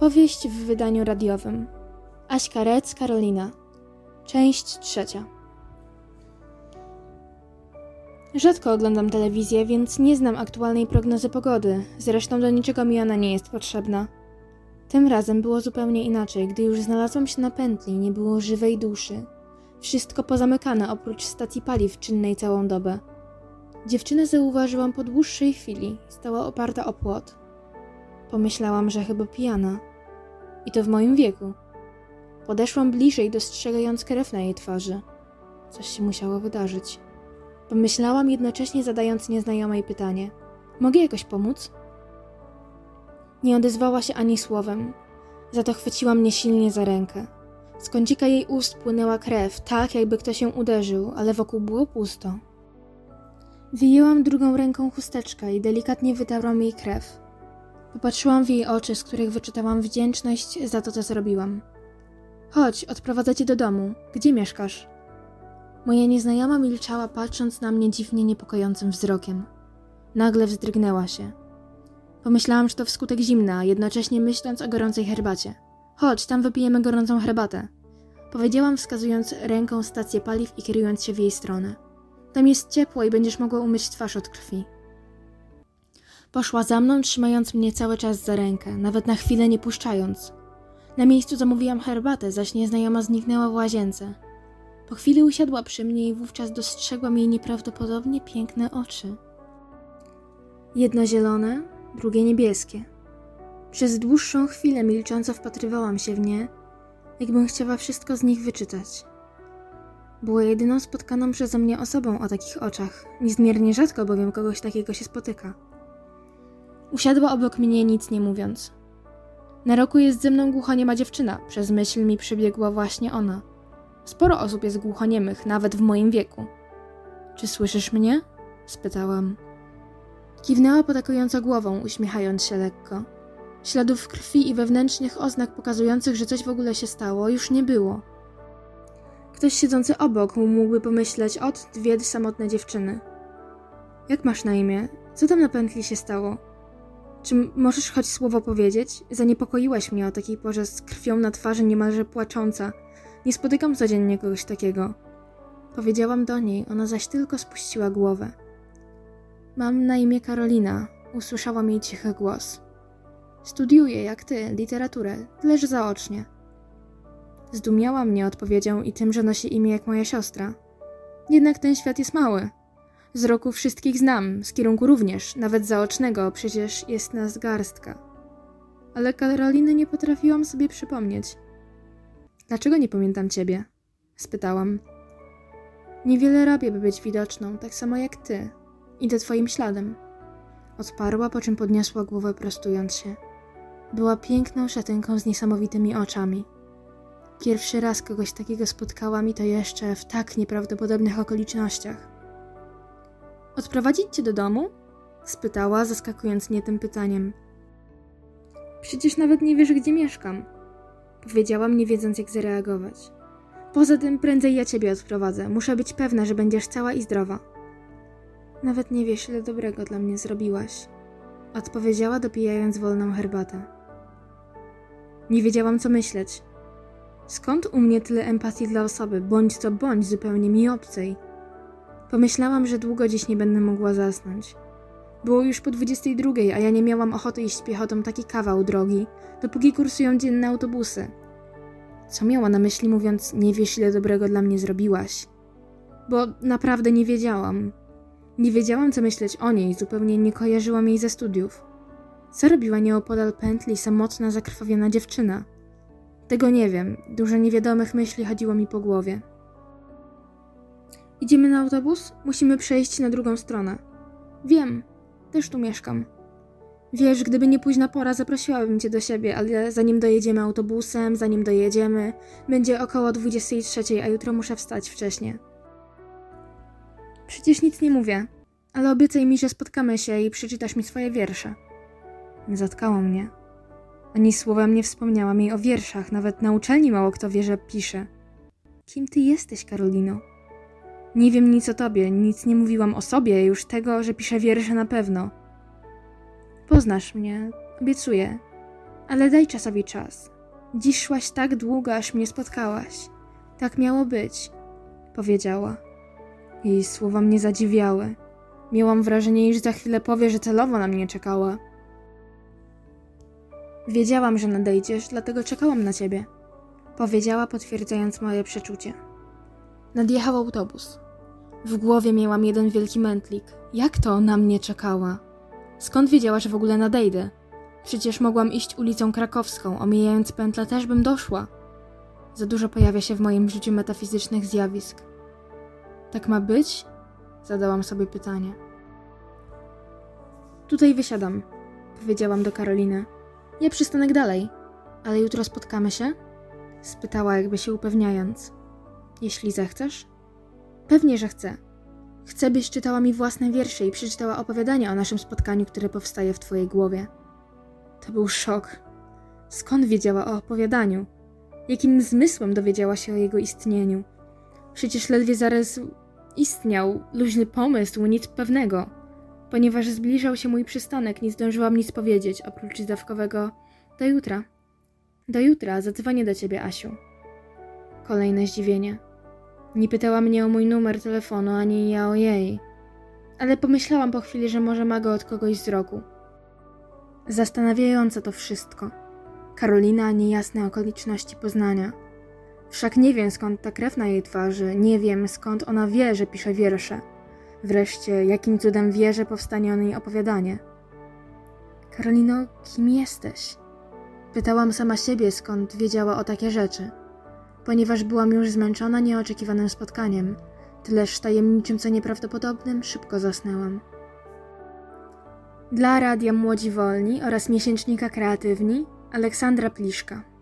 Powieść w wydaniu radiowym. Aśka Rec, Karolina. Część trzecia. Rzadko oglądam telewizję, więc nie znam aktualnej prognozy pogody. Zresztą do niczego mi ona nie jest potrzebna. Tym razem było zupełnie inaczej. Gdy już znalazłam się na pętli, nie było żywej duszy. Wszystko pozamykane oprócz stacji paliw czynnej całą dobę. Dziewczynę zauważyłam po dłuższej chwili. Stała oparta o płot. Pomyślałam, że chyba pijana. I to w moim wieku. Podeszłam bliżej, dostrzegając krew na jej twarzy. Coś się musiało wydarzyć. Pomyślałam jednocześnie zadając nieznajomej pytanie. Mogę jakoś pomóc? Nie odezwała się ani słowem. Za to chwyciła mnie silnie za rękę. Z kącika jej ust płynęła krew, tak jakby ktoś ją uderzył, ale wokół było pusto. Wyjęłam drugą ręką chusteczkę i delikatnie wytarłam jej krew. Popatrzyłam w jej oczy, z których wyczytałam wdzięczność za to, co zrobiłam. Chodź, odprowadzę cię do domu. Gdzie mieszkasz? Moja nieznajoma milczała, patrząc na mnie dziwnie niepokojącym wzrokiem. Nagle wzdrygnęła się. Pomyślałam, że to wskutek zimna, jednocześnie myśląc o gorącej herbacie. Chodź, tam wypijemy gorącą herbatę. Powiedziałam, wskazując ręką stację paliw i kierując się w jej stronę. Tam jest ciepło i będziesz mogła umyć twarz od krwi. Poszła za mną, trzymając mnie cały czas za rękę, nawet na chwilę nie puszczając. Na miejscu zamówiłam herbatę, zaś nieznajoma zniknęła w łazience. Po chwili usiadła przy mnie i wówczas dostrzegłam jej nieprawdopodobnie piękne oczy. Jedno zielone, drugie niebieskie. Przez dłuższą chwilę milcząco wpatrywałam się w nie, jakbym chciała wszystko z nich wyczytać. Była jedyną spotkaną przeze mnie osobą o takich oczach. Niezmiernie rzadko bowiem kogoś takiego się spotyka. Usiadła obok mnie, nic nie mówiąc. Na roku jest ze mną głuchoniema dziewczyna, przez myśl mi przybiegła właśnie ona. Sporo osób jest głuchoniemych, nawet w moim wieku. Czy słyszysz mnie? spytałam. Kiwnęła potakująco głową, uśmiechając się lekko. Śladów krwi i wewnętrznych oznak pokazujących, że coś w ogóle się stało, już nie było. Ktoś siedzący obok mógłby pomyśleć, od dwie samotne dziewczyny. Jak masz na imię? Co tam na pętli się stało? Czy możesz choć słowo powiedzieć? Zaniepokoiłaś mnie o takiej porze z krwią na twarzy niemalże płacząca. Nie spotykam codziennie kogoś takiego. Powiedziałam do niej, ona zaś tylko spuściła głowę. Mam na imię Karolina, usłyszałam jej cichy głos. Studiuję, jak ty, literaturę, leż zaocznie. Zdumiała mnie odpowiedzią i tym, że nosi imię jak moja siostra. Jednak ten świat jest mały. Z roku wszystkich znam, z kierunku również, nawet zaocznego, przecież jest nas garstka. Ale Karoliny nie potrafiłam sobie przypomnieć. Dlaczego nie pamiętam ciebie? spytałam. Niewiele robię, by być widoczną, tak samo jak ty. Idę twoim śladem. Odparła, po czym podniosła głowę prostując się. Była piękną szatynką z niesamowitymi oczami. Pierwszy raz kogoś takiego spotkałam i to jeszcze w tak nieprawdopodobnych okolicznościach. Odprowadzić cię do domu? spytała, zaskakując mnie tym pytaniem. Przecież nawet nie wiesz, gdzie mieszkam. Powiedziałam, nie wiedząc, jak zareagować. Poza tym, prędzej ja ciebie odprowadzę. Muszę być pewna, że będziesz cała i zdrowa. Nawet nie wiesz, ile dobrego dla mnie zrobiłaś. Odpowiedziała, dopijając wolną herbatę. Nie wiedziałam, co myśleć. Skąd u mnie tyle empatii dla osoby, bądź co bądź zupełnie mi obcej? Pomyślałam, że długo dziś nie będę mogła zasnąć. Było już po 22, a ja nie miałam ochoty iść piechotą taki kawał drogi, dopóki kursują dzienne autobusy. Co miała na myśli, mówiąc, nie wiesz, ile dobrego dla mnie zrobiłaś? Bo naprawdę nie wiedziałam. Nie wiedziałam, co myśleć o niej, zupełnie nie kojarzyłam jej ze studiów. Co robiła nieopodal pętli samotna, zakrwawiona dziewczyna? Tego nie wiem. Dużo niewiadomych myśli chodziło mi po głowie. Idziemy na autobus? Musimy przejść na drugą stronę. Wiem, też tu mieszkam. Wiesz, gdyby nie późna pora, zaprosiłabym cię do siebie, ale zanim dojedziemy autobusem, zanim dojedziemy, będzie około 23, a jutro muszę wstać wcześnie. Przecież nic nie mówię, ale obiecaj mi, że spotkamy się i przeczytasz mi swoje wiersze. Zatkało mnie. Ani słowem nie wspomniałam jej o wierszach, nawet na uczelni mało kto wie, że pisze. Kim ty jesteś, Karolino? Nie wiem nic o tobie, nic nie mówiłam o sobie, już tego, że piszę wiersze na pewno. Poznasz mnie, obiecuję. Ale daj czasowi czas. Dziś szłaś tak długo, aż mnie spotkałaś. Tak miało być, powiedziała. Jej słowa mnie zadziwiały. Miałam wrażenie, iż za chwilę powie, że celowo na mnie czekała. Wiedziałam, że nadejdziesz, dlatego czekałam na ciebie, powiedziała, potwierdzając moje przeczucie. Nadjechał autobus. W głowie miałam jeden wielki mętlik. Jak to na mnie czekała? Skąd wiedziała, że w ogóle nadejdę? Przecież mogłam iść ulicą krakowską, omijając pętlę też bym doszła. Za dużo pojawia się w moim życiu metafizycznych zjawisk. Tak ma być? Zadałam sobie pytanie. Tutaj wysiadam, powiedziałam do Karoliny. Ja przystanek dalej, ale jutro spotkamy się? Spytała, jakby się upewniając. Jeśli zechcesz? Pewnie, że chcę. Chcę, byś czytała mi własne wiersze i przeczytała opowiadanie o naszym spotkaniu, które powstaje w twojej głowie. To był szok. Skąd wiedziała o opowiadaniu? Jakim zmysłem dowiedziała się o jego istnieniu? Przecież ledwie zaraz istniał luźny pomysł, nic pewnego. Ponieważ zbliżał się mój przystanek, nie zdążyłam nic powiedzieć, oprócz zdawkowego do jutra. Do jutra, zadzwonię do ciebie, Asiu. Kolejne zdziwienie. Nie pytała mnie o mój numer telefonu, ani ja o jej. Ale pomyślałam po chwili, że może ma go od kogoś z roku. Zastanawiające to wszystko. Karolina, niejasne okoliczności poznania. Wszak nie wiem skąd ta krew na jej twarzy, nie wiem skąd ona wie, że pisze wiersze. Wreszcie, jakim cudem wie, że powstanie o niej opowiadanie. Karolino, kim jesteś? Pytałam sama siebie, skąd wiedziała o takie rzeczy. Ponieważ byłam już zmęczona nieoczekiwanym spotkaniem, tyleż tajemniczym co nieprawdopodobnym, szybko zasnęłam. Dla Radia Młodzi Wolni oraz miesięcznika Kreatywni Aleksandra Pliszka.